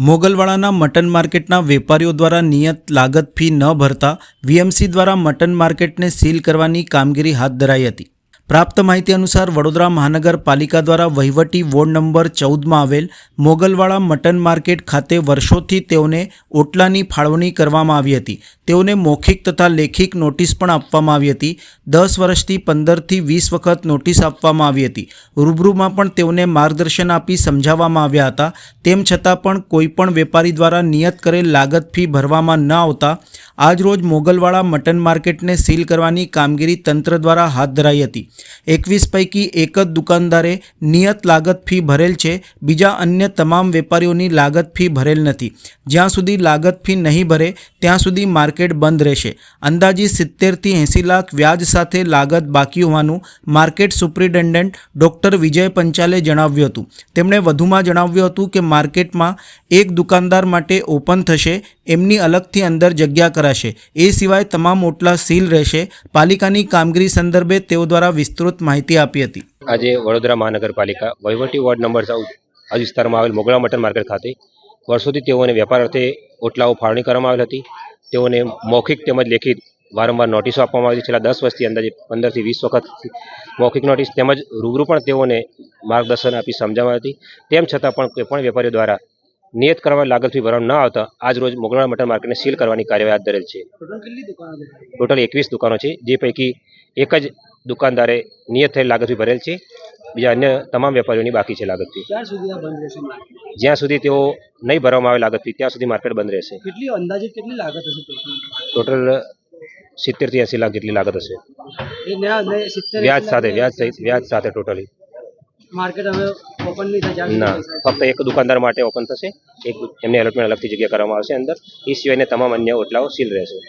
મોગલવાડાના mutton માર્કેટના વેપારીઓ દ્વારા નિયત લાગત ફી ન ભરતા વીએમસી દ્વારા મટન માર્કેટને સીલ કરવાની કામગીરી હાથ ધરાઈ હતી. પ્રાપ્ત માહિતી અનુસાર વડોદરા મહાનગરપાલિકા દ્વારા વહીવટી વોર્ડ નંબર ચૌદમાં આવેલ મોગલવાડા મટન માર્કેટ ખાતે વર્ષોથી તેઓને ઓટલાની ફાળવણી કરવામાં આવી હતી. તેઓને મૌખિક તથા લેખિક નોટિસ પણ આપવામાં આવી હતી. દસ વર્ષથી પંદરથી વીસ વખત નોટિસ આપવામાં આવી હતી. રૂબરૂમાં પણ તેઓને માર્ગદર્શન આપી સમજાવવામાં આવ્યા હતા. તેમ છતાં પણ કોઈપણ વેપારી દ્વારા નિયત કરેલ લાગત ફી ભરવામાં ન આવતા આજરોજ મોગલવાડા મટન માર્કેટને સીલ કરવાની કામગીરી તંત્ર દ્વારા હાથ ધરાઈ હતી. એકવીસ પૈકી એક જ દુકાનદારે નિયત લાગત ફી ભરેલ છે, બીજા અન્ય તમામ વેપારીઓની લાગત ફી ભરેલ નથી. જ્યાં સુધી લાગત ફી નહીં ભરે, ત્યાં સુધી માર્કેટ બંધ રહેશે. અંદાજી સિત્તેરથી એંસી લાખ વ્યાજ સાથે લાગત બાકી હોવાનું માર્કેટ સુપ્રિન્ટેન્ડન્ટ ડૉક્ટર વિજય પંચાલે જણાવ્યું હતું. તેમણે વધુમાં જણાવ્યું હતું કે માર્કેટમાં એક દુકાનદાર માટે ઓપન થશે, એમની અલગથી અંદર જગ્યા કરાશે એ સિવાય તમામ ઓટલા સીલ રહેશે. પાલિકાની કામગીરી સંદર્ભે તેઓ દ્વારા વિસ્તૃત માહિતી આપી હતી. આજે વડોદરા મહાનગરપાલિકા વહીવટી વોર્ડ નંબર ચૌદ આ વિસ્તારમાં આવેલ મોગળા મટન માર્કેટ ખાતે વર્ષોથી તેઓને વેપાર અર્થે ઓટલાઓ ફાળવણી કરવામાં આવેલ હતી. તેઓને મૌખિક તેમજ લેખિત વારંવાર નોટિસો આપવામાં આવી છેલ્લા દસ વર્ષથી અંદાજે પંદરથી વીસ વખત મૌખિક નોટિસ તેમજ રૂબરૂ પણ તેઓને માર્ગદર્શન આપી સમજાવવામાં હતી. તેમ છતાં પણ કોઈ પણ વેપારીઓ દ્વારા નિયત કરવા લાગતથી ભરવા ન આવતા આજ રોજ મોગલાણા મટન માર્કેટને સીલ કરવાની કાર્યવાહી હાથ ધરેલ છે. ટોટલ એકવીસ દુકાનો છે જે પૈકી એક જ દુકાનદારે નિયત થયેલ લાગતથી ભરેલ છે. બીજા અન્ય તમામ વેપારીઓની બાકી છે લાગત ફી ક્યાં સુધી આ બંધ રહેશે માર્કેટ? જ્યાં સુધી તેઓ નહીં ભરવામાં આવે લાગતથી ત્યાં સુધી માર્કેટ બંધ રહેશે. કેટલી અંદાજે કેટલી લાગત હશે? ટોટલ સિત્તેરથી એંસી લાખ જેટલી લાગત હશે. એ ન્યા ને 70 વ્યાજ સાથે વ્યાજ સહિત વ્યાજ સાથે ટોટલી માર્કેટ હવે ના ફક્ત એક દુકાનદાર માટે ઓપન થશે. એક એમને એલોટમેન્ટ અલગથી જગ્યા કરવામાં આવશે અંદર. એ સિવાયના તમામ અન્ય ઓટલાઓ સીલ રહેશે.